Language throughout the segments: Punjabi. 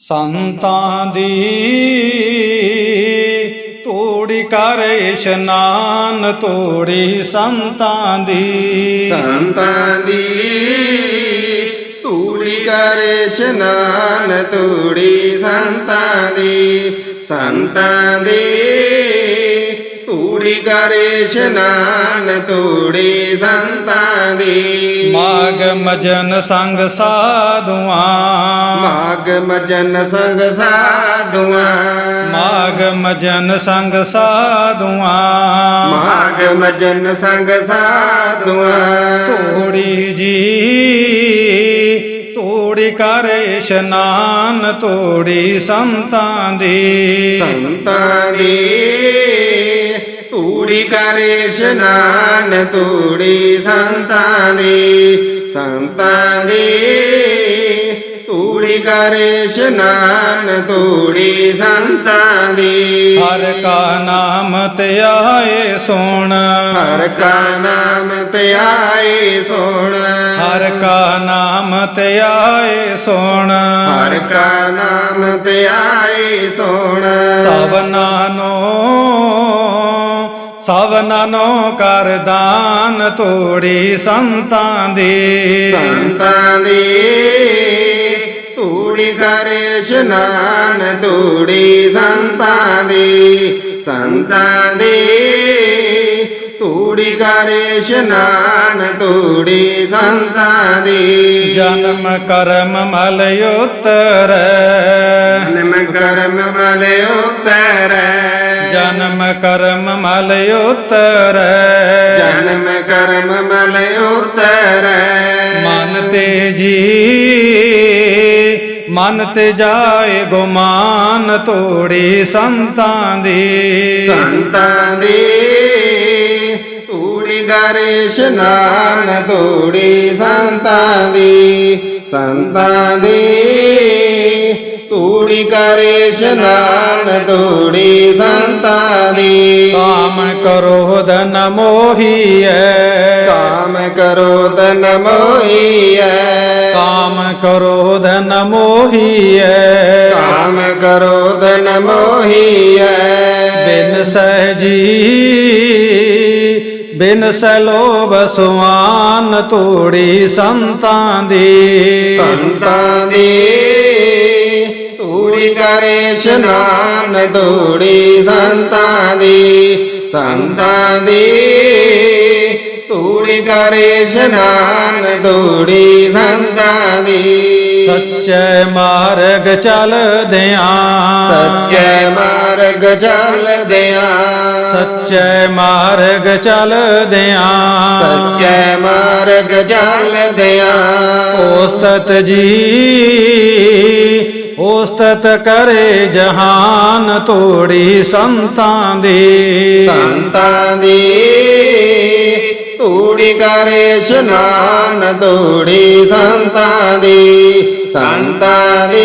ਸੰਤਾਂ ਦੀ ਤੋੜੀ ਕਰ ਇਸ਼ਨਾਨ ਤੋੜੀ ਸੰਤਾਂ ਦੀ। ਸੰਤਾਂ ਦੀ ਤੂੜੀ ਕਰੇ ਇਸ਼ਨਾਨ ਤੂੜੀ ਸੰਤਾਂ ਦੀ। ਸੰਤਾਂ ਦੀ ਕਰੇ ਇਸ਼ਨਾਨ ਤੂੜੀ ਸੰਤਾਂ ਦੀ ਮਾਗ ਮਜਨ ਸੰਗ ਸਾਧੂਆਂ। ਮਾਗ ਮਜਨ ਸੰਗ ਸਾਧੂਆਂ। ਮਾਗ ਮਜਨ ਸੰਗ ਸਾਧੂਆਂ। ਮਾਗ ਮਜਨ ਸੰਗ ਸਾਧੂਆਂ। ਤੋੜੀ ਜੀ ਤੋੜੀ ਕਰ ਇਸ਼ਨਾਨ ਤੋੜੀ ਸੰਤਾਂ ਦੀ ਸੰਤਾਂ ਦੀ ਤੂੜੀ ਕਰੇ ਇਸ਼ਨਾਨ ਤੂੜੀ ਸੰਤਾਂ ਦੀ ਸੰਤਾਂ ਦੀ। ਤੂੜੀ ਕਰੇ ਇਸ਼ਨਾਨ ਤੂੜੀ ਸੰਤਾਂ ਦੀ। ਹਰ ਕਾ ਨਾਮ ਧਿਆਏ ਸੁਣ। ਹਰ ਕਾ ਨਾਮ ਧਿਆਏ ਸੁਣ। ਹਰ ਕਾ ਨਾਮ ਧਿਆਏ ਸੁਣ। ਹਰ ਕਾ ਨਾਮ ਧਿਆਏ ਸੁਣ। ਸਭਨਾ ਨੂੰ ਸਭਨਾ ਨੂੰ ਕਰ ਦਾਨ ਤੋੜੀ ਸੰਤਾਂ ਦੀ। ਸੰਤਾਂ ਦੀ ਤੂੜੀ ਕਰੇ ਇਸ਼ਨਾਨ ਤੂੜੀ ਸੰਤਾਂ ਦੀ। ਸੰਤਾਂ ਦੀ ਤੂੜੀ ਕਰੇ ਇਸ਼ਨਾਨ ਤੂੜੀ ਸੰਤਾਂ ਦੀ। ਜਨਮ ਕਰਮ ਮਲ ਉਤਰ। ਜਨਮ ਕਰਮ ਮਲ ਉਤਰ। ਜਨਮ ਕਰਮ ਮਲ ਉਤਰ। ਜਨਮ ਕਰਮ ਮਲ ਉਤਰ। ਮਨ ਤੇ ਜੀ ਮਨ ਤੇ ਜਾਏ ਗੁਮਾਨ ਤੋੜੀ ਸੰਤਾਂ ਦੀ। ਸੰਤਾਂ ਦੀ। ਤੂੜੀ ਕਰੇ ਇਸ਼ਨਾਨ ਤੂੜੀ ਸੰਤਾਂ ਦੀ ਸੰਤਾਂ ਦੀ। ਤੂੜੀ ਕਰੇ ਇਸ਼ਨਾਨ ਤੂੜੀ ਸੰਤਾਂ ਦੀ। ਕਾਮ ਕਰੋਧ ਨ ਮੋਹੀਐ। ਕਾਮ ਕਰੋ ਤਨ ਮੋਹੀਐ। ਕਾਮ ਕਰੋਧ ਨ ਮੋਹੀਐ। ਕਾਮ ਕਰੋ ਤਨ ਮੋਹੀਐ। ਬਿਨ ਸਹਿਜੀ ਬਿਨ ਸਲੋਭ ਸੁਆਨ ਤੋੜੀ ਸੰਤਾਂ ਦੀ। ਸੰਤਾਂ ਦੀ ਤੂੜੀ ਕਰੇ ਇਸ਼ਨਾਨ ਤੂੜੀ ਸੰਤਾਂ ਦੀ। ਸੰਤਾਂ ਦੀ ਤੂੜੀ ਕਰੇ ਇਸ਼ਨਾਨ ਤੂੜੀ ਸੰਤਾਂ ਦੀ ਸੱਚੇ ਮਾਰਗ ਚੱਲਦਿਆਂ ਸੱਚੇ ਮਾਰਗ ਚੱਲਦਿਆਂ ਸੱਚੇ ਮਾਰਗ ਚੱਲਦਿਆਂ ਸੱਚੇ ਮਾਰਗ ਚੱਲਦਿਆਂ ਉਸਤਤ ਜੀ ਉਸਤਤ ਕਰੇ ਜਹਾਨ ਤੋੜੀ ਸੰਤਾਂ ਦੀ। ਸੰਤਾਂ ਦੀ। ਤੂੜੀ ਕਰੇ ਇਸ਼ਨਾਨ ਤੂੜੀ ਸੰਤਾਂ ਦੀ ਸੰਤਾਂ ਦੀ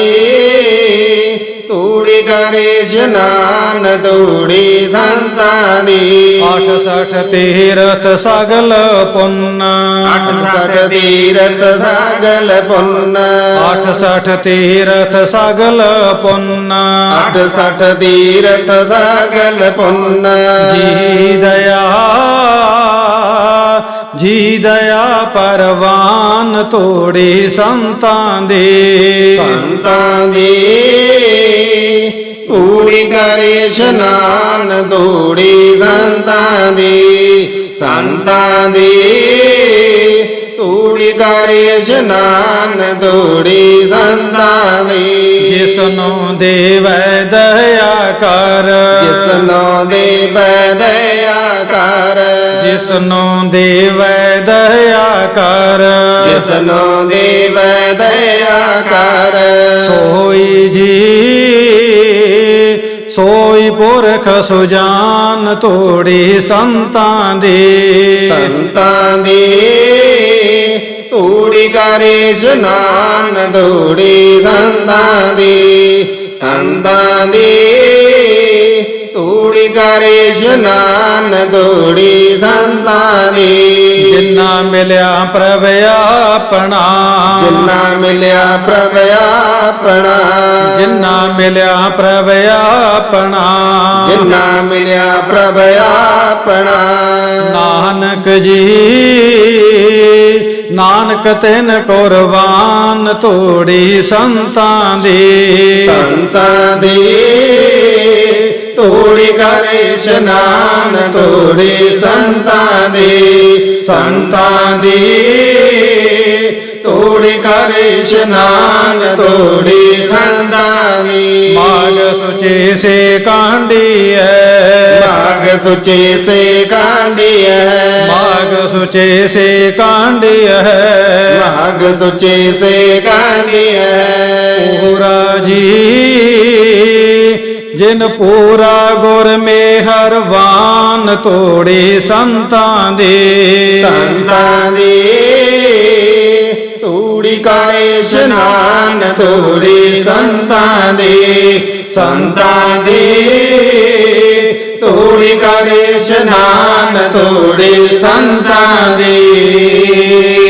ਤੂੜੀ ਕਰੇ ਇਸ਼ਨਾਨ ਤੂੜੀ ਸੰਤਾਂ ਦੀ ਅਠ ਸਠ ਤੀਰਥ ਸਗਲ ਪੁੰਨ ਅਠ ਸਠ ਤੀਰਥ ਸਗਲ ਪੁੰਨ ਅਠ ਸਠ ਤੀਰਥ ਸਗਲ ਪੁੰਨ ਅਠ ਜੀ ਦਇਆ ਪਰਵਾਨ ਤੋੜੀ ਸੰਤਾਂ ਦੀ। ਸੰਤਾਂ ਦੀ ਤੂੜੀ ਕਰੇ ਇਸ਼ਨਾਨ ਤੂੜੀ ਸੰਤਾਂ ਦੀ। ਸੰਤਾਂ ਦੀ ਤੂੜੀ ਕਰੇ ਇਸ਼ਨਾਨ ਤੂੜੀ ਸੰਤਾਂ ਦੀ। ਜਿਸ ਨੂੰ ਦੇਵੈ ਦਇਆ ਕਰ। ਜਿਸ ਨੂੰ ਦੇ ਬਦਿਆ ਕਰ। ਜਿਸ ਨੂੰ ਦੇਵੈ ਦਇਆ ਕਰ। ਜਿਸ ਨੂੰ ਦੇ ਬਦਿਆ ਕਰ। ਸੋਈ ਜੀ ਸੋਈ ਪੁਰਖ ਸੁਜਾਨ ਤੋੜੀ ਸੰਤਾਂ ਦੀ। ਸੰਤਾਂ ਦੀ ਤੂੜੀ ਕਰੇ ਇਸ਼ਨਾਨ ਤੂੜੀ ਸੰਤਾਂ ਦੀ। ਸੰਤਾਂ ਦੀ ਤੂੜੀ ਕਰੇ ਇਸ਼ਨਾਨ ਤੂੜੀ ਸੰਤਾਂ ਦੀ ਜਿੰਨਾ ਮਿਲਿਆ ਪ੍ਰਭ ਆਪਣਾ। ਜਿੰਨਾ ਮਿਲਿਆ ਪ੍ਰਭ ਆਪਣਾ। ਜਿਨਾ ਮਿਲਿਆ ਪ੍ਰਭ ਆਪਣਾ। ਜਿਨਾ ਮਿਲਿਆ ਪ੍ਰਭ ਆਪਣਾ। ਨਾਨਕ ਜੀ ਨਾਨਕ ਤੈਨ ਕੁਰਬਾਨ ਤੋੜੀ ਸੰਤਾਂ ਦੀ। ਸੰਤਾਂ ਦੀ ਤੋੜੀ ਕਰੇ ਇਸ਼ਨਾਨ, ਤੋੜੀ ਸੰਤਾਂ ਦੀ। ਸੰਤਾਂ ਦੀ ਤੋੜੀ ਕਰੇ ਇਸ਼ਨਾਨ ਤੋੜੀ ਦੀ ਮਾਗ ਸੁਚੇ ਸੇ ਕਾਂਡੀ ਹੈ ਮਾਗ ਸੁਚੇ ਸੇ ਕਾਂਡੀ ਹੈ ਮਾਗ ਸੁਚੇ ਸੇ ਕਾਂਡੀ ਹੈ ਮਾਗ ਸੁਚੇ ਸੇ ਕਾਂਡੀ ਹੈ ਪੂਰਾ ਜੀ ਜਿਨ ਪੂਰਾ ਗੁਰ ਮੇਹਰਵਾਨ ਤੋੜੀ ਸੰਤਾਂ ਦੇ। ਸੰਤਾਂ ਦੀ ਕਾਰੇ ਇਸ਼ਨਾਨ ਤੂੜੀ ਸੰਤਾਂ ਦੀ ਸੰਤਾਂ ਦੀ। ਤੂੜੀ ਕਾਰੇ ਇਸ਼ਨਾਨ ਤੂੜੀ ਸੰਤਾਂ ਦੀ।